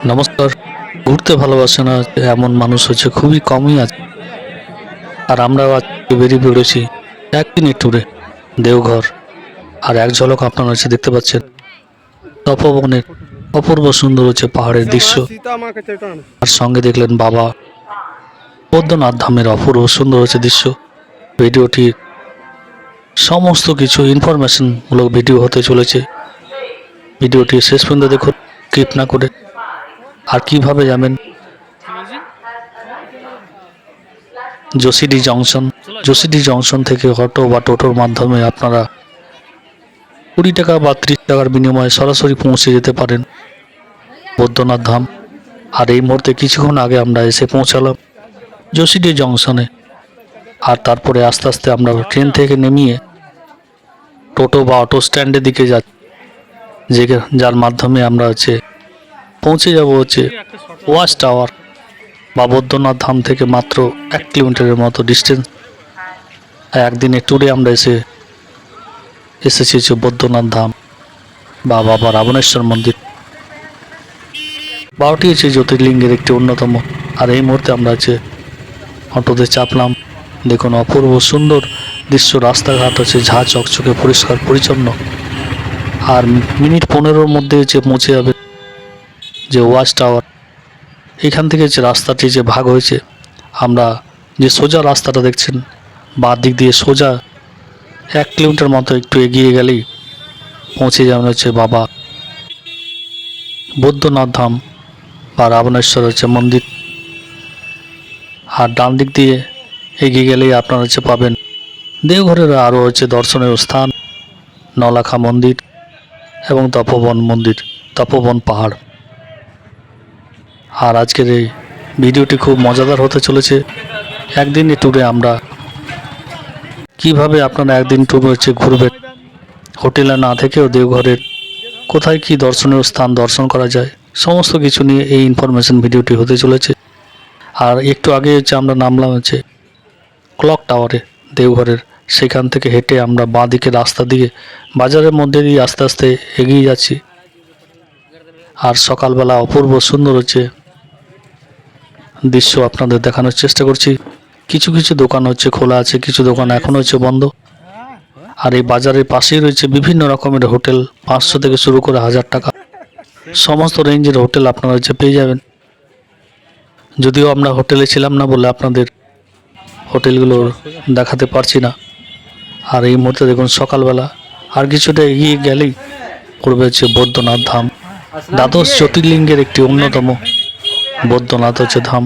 নমস্কার। ঘুরতে ভালোবাসে না এমন মানুষ হচ্ছে খুবই কমই আছে। আর আমরাও আজকে বেরিয়ে পড়েছি একদিনের ট্যুরে দেওঘর। আর এক ঝলক আপনারা হচ্ছে দেখতে পাচ্ছেন তপবনের অপূর্ব সুন্দর হচ্ছে পাহাড়ের দৃশ্য। আর সঙ্গে দেখলেন বাবা বদ্রনাথ ধামের অপূর্ব সুন্দর হচ্ছে দৃশ্য। ভিডিওটি সমস্ত কিছু ইনফরমেশনমূলক ভিডিও হতে চলেছে। ভিডিওটি শেষ পর্যন্ত দেখুন স্কিপ না করে আর কীভাবে যাবেন? যোশিডি জংশন যোশিডি জংশন থেকে অটো বা টোটোর মাধ্যমে আপনারা কুড়ি টাকা বা ত্রিশ টাকার বিনিময়ে সরাসরি পৌঁছে যেতে পারেন। বৈদ্যনাথ ধাম। আর এই মুহূর্তে কিছুক্ষণ আগে আমরা এসে পৌঁছালাম যোশিডি জংশনে আর তারপরে আস্তে আস্তে আমরা ট্রেন থেকে নেমিয়ে টোটো বা অটো স্ট্যান্ডের দিকে যাচ্ছি, যে যার মাধ্যমে আমরা হচ্ছে পৌঁছে যাব হচ্ছে ওয়াচ টাওয়ার বা বৈদ্যনাথ ধাম থেকে মাত্র এক কিলোমিটারের মতো ডিস্টেন্স একদিনের ট্যুরে আমরা এসে, এসেছি হচ্ছে বৈদ্যনাথ ধাম বা বাবা রাবণেশ্বর মন্দির। বারোটি হচ্ছে জ্যোতির্লিঙ্গের একটি অন্যতম। আর এই মুহূর্তে আমরা হচ্ছে অটোতে চাপলাম। দেখুন অপূর্ব সুন্দর দৃশ্য, রাস্তাঘাট হচ্ছে ঝা চকচকে পরিষ্কার পরিচ্ছন্ন। আর মিনিট পনেরোর মধ্যে হচ্ছে পৌঁছে যাবে যে ওয়াচ টাওয়ার, এখান থেকে যে রাস্তাটি যে ভাগ হয়েছে, আমরা যে সোজা রাস্তাটা দেখছেন, বাঁ দিক দিয়ে সোজা এক কিলোমিটার মতো একটু এগিয়ে গেলেই পৌঁছে যাবেন হচ্ছে বাবা বৌদ্ধনাথ ধাম বা রাবণেশ্বর হচ্ছে মন্দির। আর ডান দিক দিয়ে এগিয়ে গেলেই আপনারা হচ্ছে পাবেন দেওঘরের আরও হচ্ছে দর্শনীয় স্থান, নলাখা মন্দির এবং তপোবন মন্দির, তপোবন পাহাড়। আর আজকের এই ভিডিওটি খুব মজাদার হতে চলেছে। একদিনের ট্যুরে আমরা কীভাবে আপনারা একদিন ট্যুর হচ্ছে ঘুরবেন? হোটেলে না থেকেও দেওঘরের কোথায় কি দর্শনীয় স্থান দর্শন করা যায়, সমস্ত কিছু নিয়ে এই ইনফরমেশন ভিডিওটি হতে চলেছে। আর একটু আগে হচ্ছে আমরা নামলাম হচ্ছে ক্লক টাওয়ারে দেওঘরের। সেখান থেকে হেঁটে আমরা বাঁ দিকে রাস্তা দিয়ে, বাজারের মধ্যে দিয়ে আস্তে আস্তে এগিয়ে যাচ্ছি। আর সকালবেলা অপূর্ব সুন্দর হচ্ছে দৃশ্য আপনাদের দেখানোর চেষ্টা করছি। কিছু কিছু দোকান হচ্ছে খোলা আছে, কিছু দোকান এখন হচ্ছে বন্ধ। আর এই বাজারের পাশেই রয়েছে বিভিন্ন রকমের হোটেল, পাঁচশো থেকে শুরু করে হাজার টাকা। সমস্ত রেঞ্জের হোটেল আপনারা হচ্ছে পেয়ে যাবেন। যদিও আমরা হোটেলে ছিলাম না বলে আপনাদের হোটেলগুলো দেখাতে পারছি না। আর এই মুহূর্তে দেখুন সকালবেলা, আর কিছুটা এগিয়ে গেলেই পড়বে হচ্ছে বৈদ্যনাথ ধাম। দ্বাদশ জ্যোতির্লিঙ্গের একটি অন্যতম বৈদ্যনাথ হচ্ছে ধাম।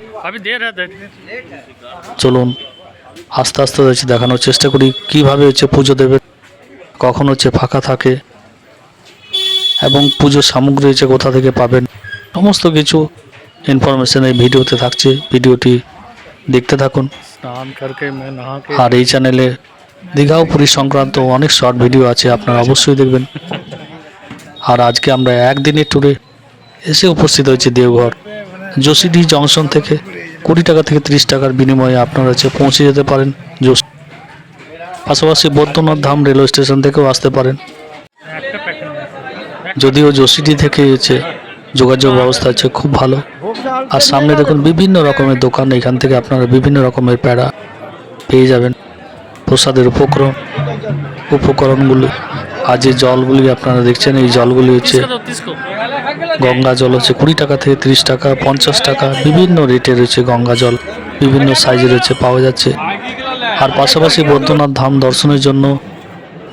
চলুন আস্তে আস্তে হচ্ছে দেখানোর চেষ্টা করি কীভাবে হচ্ছে পুজো দেবে কখন হচ্ছে ফাঁকা থাকে এবং পুজোর সামগ্রী হচ্ছে কোথা থেকে পাবেন সমস্ত কিছু ইনফরমেশন এই ভিডিওতে থাকছে ভিডিওটি দেখতে থাকুন। আর এই চ্যানেলে দীঘা ও পুরী সংক্রান্ত অনেক শর্ট ভিডিও আছে আপনারা অবশ্যই দেখবেন। আর আজকে আমরা একদিনের ট্যুরে এসে উপস্থিত হয়েছি দেওঘর। জোশিডি জংশন থেকে কুড়ি টাকা থেকে ত্রিশ টাকার বিনিময়ে আপনারা যে পৌঁছে যেতে পারেন। পাশাপাশি বৈদ্যনাথ ধাম রেলওয়ে স্টেশন থেকেও আসতে পারেন। যদিও জোশিডি থেকে হচ্ছে যোগাযোগ ব্যবস্থা হচ্ছে খুব ভালো। আর সামনে দেখুন বিভিন্ন রকমের দোকান, এখান থেকে আপনারা বিভিন্ন রকমের প্যাড়া পেয়ে যাবেন। প্রসাদের উপকরণ, উপকরণগুলো, আর যে জলগুলি আপনারা দেখছেন, এই জলগুলি হচ্ছে গঙ্গা জল হচ্ছে কুড়ি টাকা থেকে তিরিশ টাকা, পঞ্চাশ টাকা, বিভিন্ন রেটে রয়েছে গঙ্গা জল, বিভিন্ন সাইজের হচ্ছে পাওয়া যাচ্ছে। আর পাশাপাশি বৈদ্যনাথ ধাম দর্শনের জন্য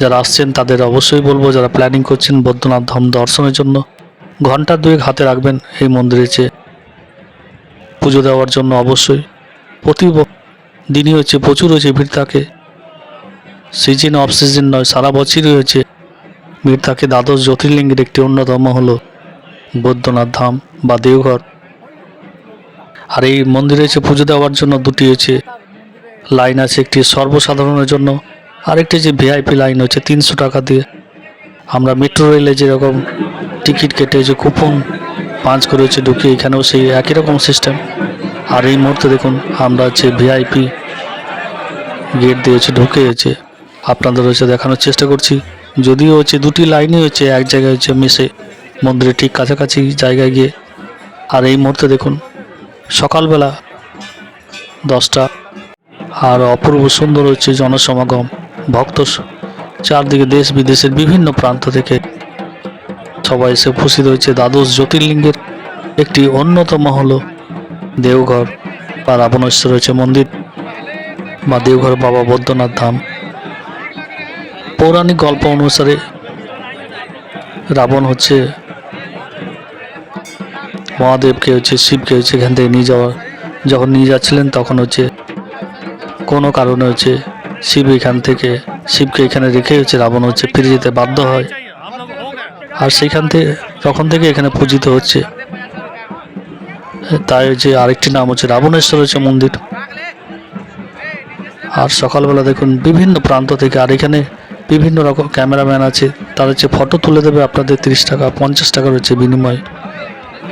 যারা আসছেন, তাদের অবশ্যই বলব, যারা প্ল্যানিং করছেন বৈদ্যনাথ ধাম দর্শনের জন্য, ঘণ্টা দুয়েক হাতে রাখবেন এই মন্দিরে চেয়ে পুজো দেওয়ার জন্য অবশ্যই। প্রতি দিনই হচ্ছে, প্রচুর হচ্ছে ভিড় থাকে। সিজন অফ সিজন নয়, সারা বছরই হচ্ছে ভিড় থাকে। দ্বাদশ জ্যোতির্লিঙ্গের একটি অন্যতম হলো বৈদ্যনাথ ধাম বা দেওঘর। আর এই মন্দিরে হচ্ছে পুজো দেওয়ার জন্য দুটি হচ্ছে লাইন আছে, একটি সর্বসাধারণের জন্য আরেকটি যে ভিআইপি লাইন হচ্ছে তিনশো টাকা দিয়ে। আমরা মেট্রো রেলে যেরকম টিকিট কেটে যে কুপন পাঁচ করে হচ্ছে ঢুকি এখানেও সেই একই রকম সিস্টেম। আর এই মুহূর্তে দেখুন, আমরা হচ্ছে ভিআইপি গেট দিয়ে হচ্ছে ঢুকে হচ্ছে আপনাদের হচ্ছে দেখানোর চেষ্টা করছি। যদিও হচ্ছে দুটি লাইনই হচ্ছে এক জায়গায় হচ্ছে মিশে। মন্দিরের ঠিক কাছাকাছি জায়গায় গিয়ে। আর এই মুহূর্তে দেখুন, সকালবেলা দশটা। আর অপূর্ব সুন্দর হচ্ছে জনসমাগম, ভক্ত চারদিকে দেশ বিদেশের বিভিন্ন প্রান্ত থেকে। সবাই এসে উপস্থিত হয়েছে দ্বাদশ জ্যোতির্লিঙ্গের একটি অন্যতম হলো দেওঘর। বা রাবণেশ্বর রয়েছে মন্দির, বা দেওঘর বাবা বৈদ্যনাথ ধাম। পৌরাণিক গল্প অনুসারে রাবণ হচ্ছে মহাদেবকে হচ্ছে শিবকে হচ্ছে এখান থেকে নিয়ে যাওয়া। যখন নিয়ে যাচ্ছিলেন তখন হচ্ছে কোনো কারণে হচ্ছে শিব এখান থেকে, শিবকে এখানে রেখে হচ্ছে রাবণ হচ্ছে ফিরে যেতে বাধ্য হয়। আর সেইখান থেকে, তখন থেকে এখানে পূজিত হচ্ছে। তাই হচ্ছে আরেকটি নাম হচ্ছে রাবণেশ্বর হচ্ছে মন্দির। আর সকালবেলা দেখুন বিভিন্ন প্রান্ত থেকে, আর এখানে বিভিন্ন রকম ক্যামেরাম্যান আছে, তার হচ্ছে ফটো তুলে দেবে আপনাদের তিরিশ টাকা, পঞ্চাশ টাকার হচ্ছে বিনিময়।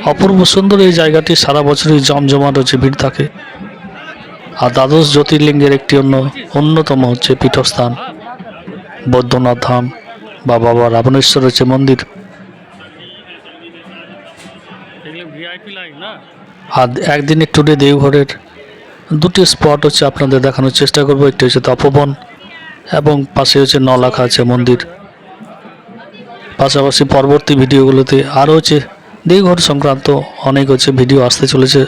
অপূর্ব সুন্দর এই জায়গাটি সারা বছরই জমজমাট হচ্ছে ভিড় থাকে। আর দ্বাদশ জ্যোতির্লিঙ্গের একটি অন্য অন্যতম হচ্ছে পীঠস্থান। বৈদ্যনাথ ধাম বা বাবা রাবণেশ্বর হচ্ছে মন্দির। আর একদিনের ট্যুরে দেওঘরের দুটি স্পট হচ্ছে আপনাদের দেখানোর চেষ্টা করব। একটি হচ্ছে তপবন এবং পাশে হচ্ছে নলাখা আছে মন্দির। পাশাপাশি পরবর্তী ভিডিওগুলোতে আরও হচ্ছে দেওঘর সংক্রান্ত অনেক হচ্ছে ভিডিও আসতে চলেছে।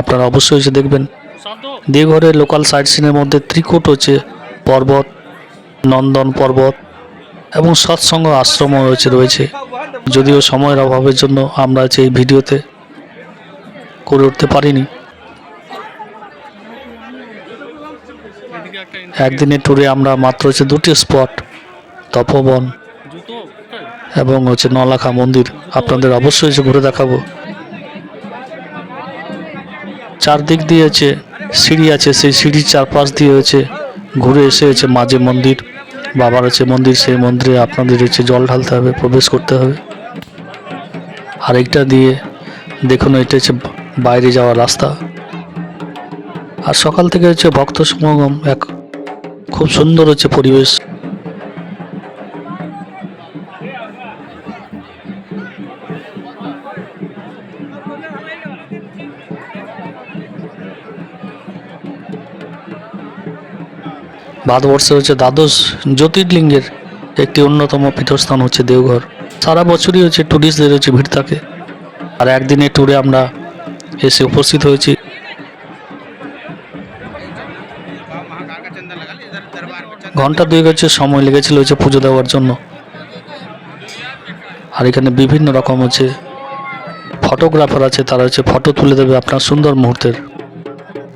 আপনারা অবশ্যই হচ্ছে দেখবেন। সাতো দেওঘরের লোকাল সাইট সিনের মধ্যে ত্রিকুট হচ্ছে পর্বত, নন্দন পর্বত এবং সৎসঙ্গ আশ্রমও হচ্ছে রয়েছে। যদিও সময়ের অভাবের জন্য আমরা হচ্ছে এই ভিডিওতে করে উঠতে পারিনি। একদিনের ট্যুরে আমরা মাত্র হচ্ছে দুটি স্পট তপবন? এবং হচ্ছে নলাখা মন্দির। আপনাদের অবশ্যই ঘুরে দেখাবো। চারদিক দিয়ে হচ্ছে সিঁড়ি আছে, সেই সিঁড়ির চারপাশ দিয়ে হচ্ছে ঘুরে এসে হচ্ছে মাঝে মন্দির, বাবার হচ্ছে মন্দির, সেই মন্দিরে আপনাদের হচ্ছে জল ঢালতে হবে, প্রবেশ করতে হবে। আরেকটা দিয়ে দেখুন, এটা হচ্ছে বাইরে যাওয়ার রাস্তা। আর সকাল থেকে হচ্ছে ভক্ত সমাগম, এক খুব সুন্দর হচ্ছে পরিবেশ। ভারতবর্ষে হচ্ছে দ্বাদশ জ্যোতির্লিঙ্গের একটি অন্যতম পীঠস্থান হচ্ছে দেওঘর। সারা বছরই হচ্ছে ট্যুরিস্টদের হচ্ছে ভিড় থাকে। আর একদিনের ট্যুরে আমরা এসে উপস্থিত হয়েছি। ঘণ্টা দুই হচ্ছে সময় লেগেছিল হচ্ছে পুজো দেওয়ার জন্য। আর এখানে বিভিন্ন রকম হচ্ছে ফটোগ্রাফার আছে, তারা হচ্ছে ফটো তুলে দেবে আপনার সুন্দর মুহূর্তের।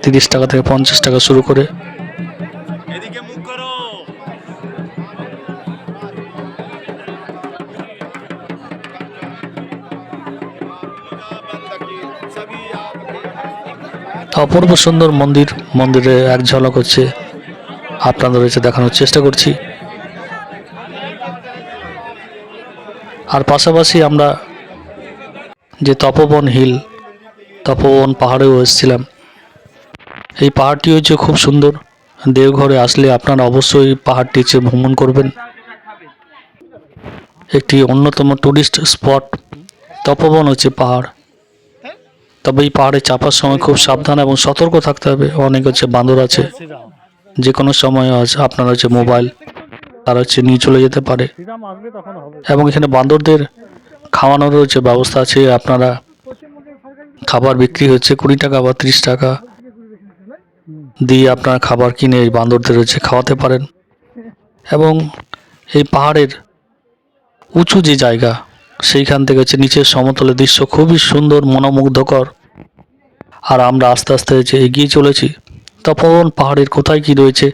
তিরিশ টাকা থেকে পঞ্চাশ টাকা শুরু করে। অপূর্ব সুন্দর মন্দির, মন্দিরে এক ঝলক হচ্ছে আপনাদের হচ্ছে দেখানোর চেষ্টা করছি। আর পাশাপাশি আমরা যে তপবন হিল, তপবন পাহাড়েও এসেছিলাম। এই পাহাড়টি হচ্ছে খুব সুন্দর। দেওঘরে আসলে আপনারা অবশ্যই পাহাড়টি ভ্রমণ করবেন। একটি অন্যতম টুরিস্ট স্পট তপবন হচ্ছে পাহাড়। তবে এই পাহাড়ে চাপার সময় খুব সাবধান এবং সতর্ক থাকতে হবে। অনেক হচ্ছে বাঁদর আছে। যে কোনো সময় আজ আপনার হচ্ছে মোবাইল তারা হচ্ছে নিয়ে চলে যেতে পারে। এবং এখানে বাঁদরদের খাওয়ানোর হচ্ছে ব্যবস্থা আছে। আপনারা খাবার বিক্রি হচ্ছে কুড়ি টাকা বা ত্রিশ টাকা দিয়ে আপনারা খাবার কিনে এই বাঁদরদের হচ্ছে খাওয়াতে পারেন। এবং এই পাহাড়ের উঁচু যে জায়গা সেইখান থেকে হচ্ছে নিচের সমতলের দৃশ্য খুবই সুন্দর, মনোমুগ্ধকর। আর আমরা আস্তে আস্তে হচ্ছে এগিয়ে চলেছি, তপন পাহাড়ের কোথায় কি রয়েছে,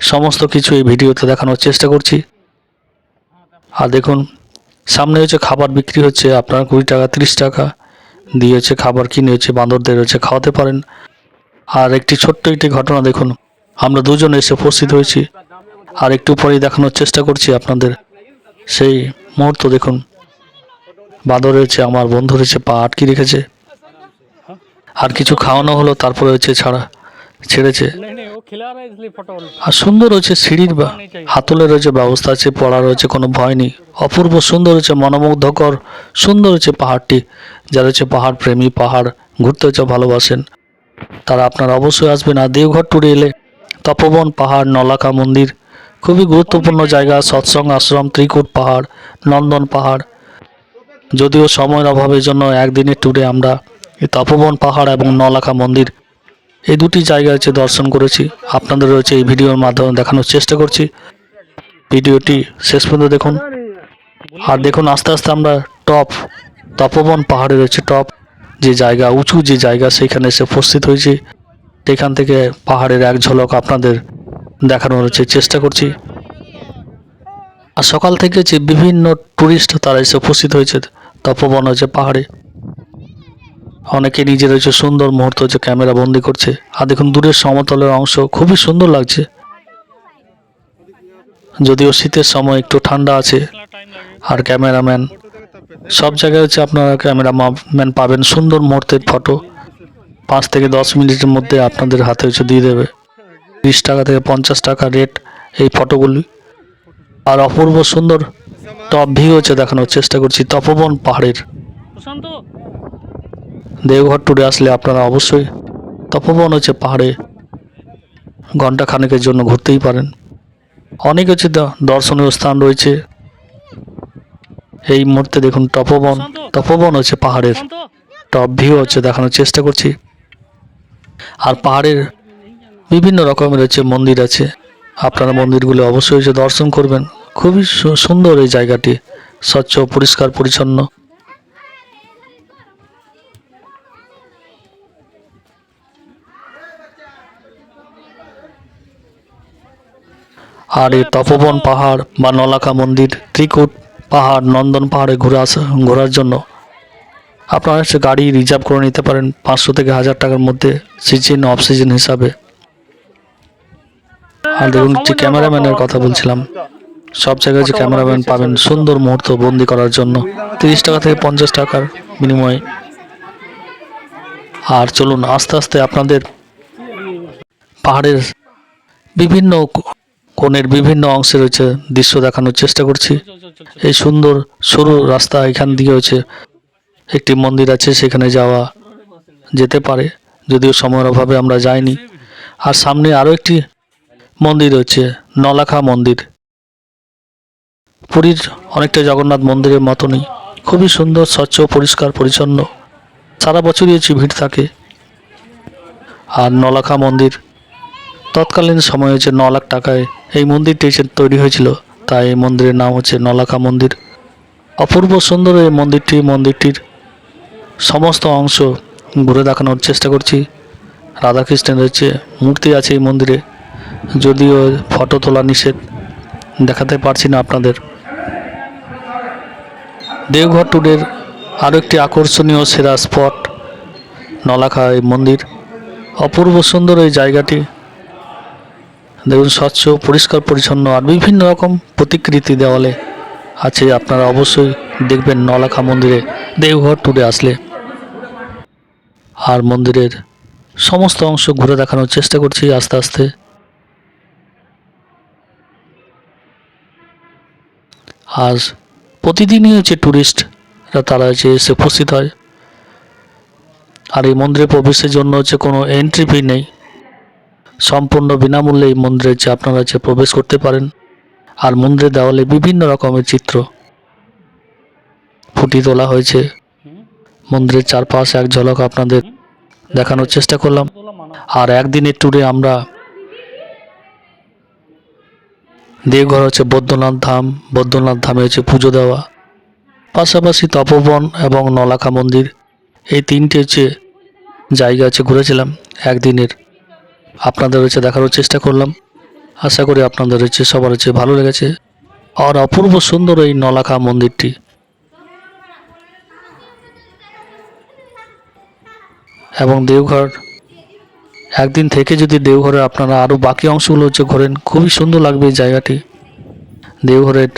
সমস্ত কিছু এই ভিডিওতে দেখানোর চেষ্টা করছি। আর দেখুন, সামনে হচ্ছে খাবার বিক্রি হচ্ছে, আপনার কুড়ি টাকা, তিরিশ টাকা দিয়ে হচ্ছে খাবার কিনে হচ্ছে বাঁদরদের হচ্ছে খাওয়াতে পারেন। আর একটি ছোট্ট একটি ঘটনা দেখুন, আমরা দুজন এসে উপস্থিত হয়েছি। আর একটু পরেই দেখানোর চেষ্টা করছি আপনাদের। সেই মুহূর্ত দেখুন বাঁদর রয়েছে আমার বন্ধু রয়েছে পা আটকে রেখেছে। আর কিছু খাওয়ানো হলো তারপরে হচ্ছে ছাড়া ছেড়েছে। আর সুন্দর হচ্ছে সিঁড়ির বা হাতলে রয়েছে ব্যবস্থা আছে পড়া রয়েছে কোনো ভয় নেই। অপূর্ব সুন্দর হচ্ছে মনোমুগ্ধকর সুন্দর হচ্ছে পাহাড়টি যারা হচ্ছে পাহাড় প্রেমী পাহাড় ঘুরতে হচ্ছে ভালোবাসেন তারা আপনারা অবশ্যই আসবেন। আর দেওঘর টুরে এলে তপবন পাহাড় নলাকা মন্দির খুবই গুরুত্বপূর্ণ জায়গা সৎসঙ্গ আশ্রম ত্রিকূট পাহাড় নন্দন পাহাড় যদিও সময়ের অভাবের জন্য একদিনের ট্যুরে আমরা এই তপবন পাহাড় এবং নলাখা মন্দির এই দুটি জায়গা হচ্ছে দর্শন করেছি। আপনাদের রয়েছে এই ভিডিওর মাধ্যমে দেখানোর চেষ্টা করছি। ভিডিওটি শেষ পর্যন্ত দেখুন। আর দেখুন, আস্তে আস্তে আমরা টপ তপবন পাহাড়ে রয়েছে টপ যে জায়গা, উঁচু যে জায়গা, সেখানে এসে উপস্থিত হয়েছি। সেখান থেকে পাহাড়ের এক ঝলক আপনাদের দেখানোর হচ্ছে, চেষ্টা করছি। আর সকাল থেকে যে বিভিন্ন টুরিস্ট তারা এসে উপস্থিত হয়েছে তপবন হয়েছে পাহাড়ে। অনেকে নিজের হচ্ছে সুন্দর মুহূর্ত হচ্ছে ক্যামেরা বন্দি করছে। আর দেখুন, দূরের সমতলের অংশ খুবই সুন্দর লাগছে। যদিও শীতের সময় একটু ঠান্ডা আছে, আর ক্যামেরাম্যান সব জায়গায় হচ্ছে আপনারা ক্যামেরা ম্যান পাবেন সুন্দর মুহূর্তের ফটো। পাঁচ থেকে দশ মিনিটের মধ্যে আপনাদের হাতে হচ্ছে দিয়ে দেবে। ত্রিশ টাকা থেকে পঞ্চাশ টাকা রেট এই ফটোগুলি। আর অপূর্ব সুন্দর টপ ভিউ হচ্ছে দেখানোর চেষ্টা করছি তপবন পাহাড়ের। দেওঘর ট্যুরে আসলে আপনারা অবশ্যই তপবন হচ্ছে পাহাড়ে ঘণ্টা খানেকের জন্য ঘুরতেই পারেন। অনেক হচ্ছে দর্শনীয় স্থান রয়েছে। এই মুহূর্তে দেখুন তপবন তপবন হচ্ছে পাহাড়ের টপ ভিউ হচ্ছে দেখানোর চেষ্টা করছি। আর পাহাড়ের বিভিন্ন রকমের হচ্ছে মন্দির আছে। আপনারা মন্দিরগুলো অবশ্যই হচ্ছে দর্শন করবেন। খুবই সু- সুন্দর এই জায়গাটি। স্বচ্ছ, পরিষ্কার, পরিচ্ছন্ন। আর এই তপবন পাহাড় বা নলাকা মন্দির, ত্রিকুট পাহাড়, নন্দন পাহাড়ে ঘুরে আসা ঘোরার জন্য আপনারা হচ্ছে গাড়ি রিজার্ভ করে নিতে পারেন পাঁচশো থেকে হাজার টাকার মধ্যে সিজন অফ সিজন হিসাবে। আর দেখুন, যে ক্যামেরাম্যানের কথা বলছিলাম। সব জায়গায় যে ক্যামেরাম্যান পাবেন সুন্দর মুহূর্ত বন্দি করার জন্য। তিরিশ টাকা থেকে পঞ্চাশ টাকার বিনিময়ে। আর চলুন আস্তে আস্তে আপনাদের পাহাড়ের বিভিন্ন কোণের বিভিন্ন অংশে রয়েছে দৃশ্য দেখানোর চেষ্টা করছি। এই সুন্দর সরু রাস্তা এখান দিয়ে হয়েছে একটি মন্দির আছে সেখানে যাওয়া যেতে পারে। যদিও সময়ের অভাবে আমরা যাইনি। আর সামনে আরও একটি মন্দির রয়েছে নলাখা মন্দির। পুরীর অনেকটা জগন্নাথ মন্দিরের মতনই। খুবই সুন্দর, স্বচ্ছ, পরিষ্কার, পরিচ্ছন্ন। সারা বছরই হচ্ছে ভিড় থাকে। আর নলাখা মন্দির, তৎকালীন সময়ে হচ্ছে ন লাখ টাকায় এই মন্দিরটি তৈরি হয়েছিল। তাই এই মন্দিরের নাম হচ্ছে নলাখা মন্দির। অপূর্ব সুন্দর এই মন্দিরটি, মন্দিরটির সমস্ত অংশ ঘুরে দেখানোর চেষ্টা করছি। রাধাকৃষ্ণের হচ্ছে মূর্তি আছে এই মন্দিরে। যদিও ফটো তোলা নিষেধ দেখাতে পারছি না আপনাদের। দেওঘর ট্যুরের আরও একটি আকর্ষণীয় সেরা স্পট নলাখা এই মন্দির। অপূর্ব সুন্দর এই জায়গাটি। দেখুন, স্বচ্ছ, পরিষ্কার, পরিচ্ছন্ন আর বিভিন্ন রকম প্রতিকৃতি দেওয়ালে আছে। আপনারা অবশ্যই দেখবেন নলাখা মন্দিরে দেওঘর ট্যুরে আসলে। আর মন্দিরের সমস্ত অংশ ঘুরে দেখানোর চেষ্টা করছি আস্তে আস্তে। আর প্রতিদিনই হচ্ছে ট্যুরিস্টরা তারা হচ্ছে এসে উপস্থিত হয়। আর এই মন্দিরে প্রবেশের জন্য হচ্ছে কোনো এন্ট্রি ফি নেই। সম্পূর্ণ বিনামূল্যে এই মন্দিরে যে আপনারা হচ্ছে প্রবেশ করতে পারেন। আর মন্দিরের দেওয়ালে বিভিন্ন রকমের চিত্র ফুটিয়ে তোলা হয়েছে। মন্দিরের চারপাশে এক ঝলক আপনাদের দেখানোর চেষ্টা করলাম। আর একদিনের ট্যুরে আমরা দেওঘর হচ্ছে বৈদ্যনাথ ধাম, বৈদ্যনাথ ধামে হচ্ছে পুজো দেওয়া। পাশাপাশি তপবন এবং নলাখা মন্দির, এই তিনটে হচ্ছে জায়গা হচ্ছে ঘুরেছিলাম একদিনের। আপনাদের হচ্ছে দেখানোর চেষ্টা করলাম। আশা করি আপনাদের হচ্ছে সবার হচ্ছে ভালো লেগেছে। আর অপূর্ব সুন্দর এই নলাখা মন্দিরটি। এবং দেওঘর একদিন থেকে যদি দেওঘরে আপনারা আরও বাকি অংশগুলো হচ্ছে ঘোরেন, খুবই সুন্দর লাগবে এই জায়গাটি। দেওঘরের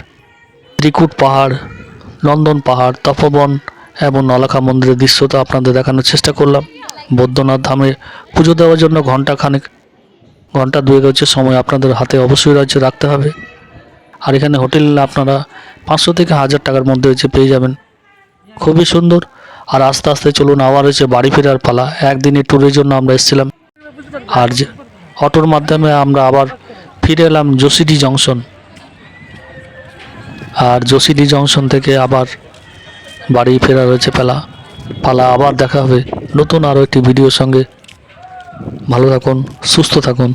ত্রিকুট পাহাড়, নন্দন পাহাড়, তপবন এবং নলাখা মন্দিরের দৃশ্যটা আপনাদের দেখানোর চেষ্টা করলাম। বৈদ্যনাথ ধামে পুজো দেওয়ার জন্য ঘণ্টা খানেক, ঘণ্টা দুয়েক হচ্ছে সময় আপনাদের হাতে অবশ্যই রয়েছে, রাখতে হবে। আর এখানে হোটেল আপনারা পাঁচশো থেকে হাজার টাকার মধ্যে হচ্ছে পেয়ে যাবেন। খুবই সুন্দর। আর আস্তে আস্তে চলুন, আবার হচ্ছে বাড়ি ফেরার পালা। একদিনের ট্যুরের জন্য আমরা এসেছিলাম। আর অটোর মাধ্যমে আমরা আবার ফিরে এলাম জোসিডি জংশন আর জোসিডি জংশন থেকে আবার বাড়ি ফেরা রয়েছে পালা। পালা আবার দেখা হবে। নতুন আরও একটি ভিডিওর সঙ্গে। ভালো থাকুন, সুস্থ থাকুন।